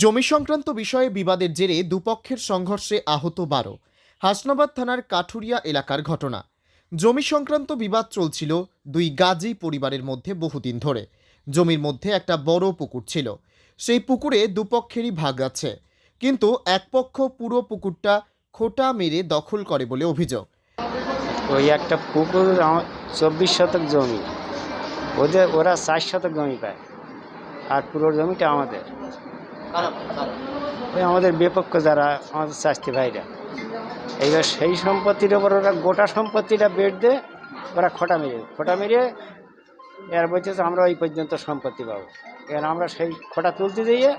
জমি সংক্রান্ত বিষয়ে বিবাদের জেরে দুপক্ষের সংঘর্ষে আহত বারো। হাসনাবাদ থানার কাঠুরিয়া এলাকার ঘটনা। জমি সংক্রান্ত বিবাদ চলছিল দুই গাজী পরিবারের মধ্যে বহুদিন ধরে। জমির মধ্যে একটা বড় পুকুর ছিল। সেই পুকুরে দুপক্ষেরই ভাগ আছে। কিন্তু এক পক্ষ পুরো পুকুরটা খোটা মেরে দখল করে বলে অভিযোগ। ওই একটা পুকুর চব্বিশ শতক জমি। ওদের, ওরা ষাট শতক জমি পায়। আর পুরো জমিটা আমাদের। ওই আমাদের বিপক্ষ যারা, আমাদের শাস্তি ভাইরা। এইবার সেই সম্পত্তির ওপর ওরা গোটা সম্পত্তিটা বেড দিয়ে ওরা খোটা মেরে খোটা মেরে এর বলছে যে আমরা ওই পর্যন্ত সম্পত্তি পাবো। এবার আমরা সেই খোটা তুলতে দিয়ে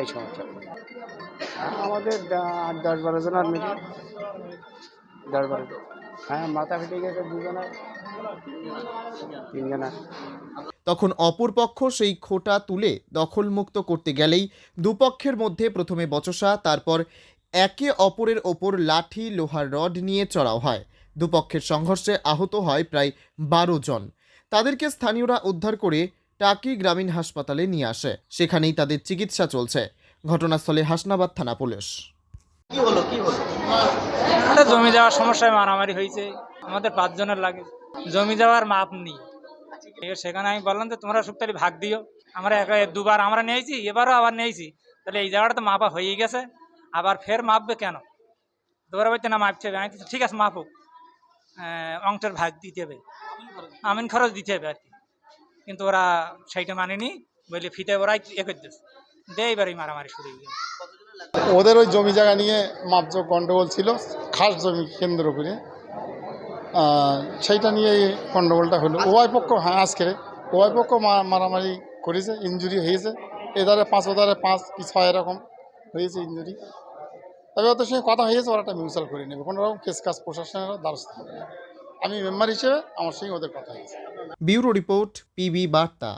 এই সমস্যা। আমাদের দশ বারো জনের মিলে। দশ বারো। হ্যাঁ মাথা ফেটে গেছে দুজনের তিনজনের তখন অপর পক্ষ সেই খোটা তুলে দখলমুক্ত করতে গেলেই দুপক্ষের মধ্যে প্রথমে বচসা তারপর একে অপরের ওপর লাঠি লোহার রড নিয়ে চড়াও হয়। দুপক্ষের সংঘর্ষে আহত হয় প্রায় বারো জন। তাদেরকে স্থানীয়রা উদ্ধার করে টাকি গ্রামীণ হাসপাতালে নিয়ে আসে। সেখানেই তাদের চিকিৎসা চলছে। ঘটনাস্থলে হাসনাবাদ থানা পুলিশ। একটা জমি দেওয়ার সমস্যায় মারামারি হয়েছে, আমাদের পাঁচজনের লাগে। জমি দেওয়ার মাপ নেই। সেখানে আমি বললাম যে, তোমরা সুক্তালি ভাগ দিও। আমরা দুবার আমরা নিয়েছি, এবারও আবার নিয়েছি। তাহলে এই জায়গাটা তো মাপা হয়ে গেছে। আবার ফের মাপবে কেন? দুবার বলতে না হবে আমি ঠিক আছে মাপুক অংশের ভাগ দিতে হবে। আমিন খরচ দিতে হবে আর কি। কিন্তু ওরা সেইটা মানেনি। বলে ফিতে ওরাই এ করে দিচ্ছে দে এই মারামারি শুরু হয়ে গেল। ওদের ওই জমি জায়গা নিয়ে মাপজোক গন্ডগোল ছিল। খাস জমি কেন্দ্র করে। সেইটা নিয়ে গণ্ডগোলটা হলো। উভয় পক্ষ হ্যাঁ আজকে উভয় পক্ষ মারামারি করেছে ইঞ্জুরি হয়েছে। এধারে পাঁচ, ওধারে পাঁচ কি ছয় এরকম হয়েছে ইঞ্জুরি তবে ওদের সঙ্গে কথা হয়েছে, ওরা একটা মিউচুয়াল করে নেবে। কোনো রকম কেস কাজ প্রশাসনের দ্বারস্থ আমি মেম্বার হিসেবে আমার সঙ্গে ওদের কথা হয়েছে। ব্যুরো রিপোর্ট, পিবি বার্তা।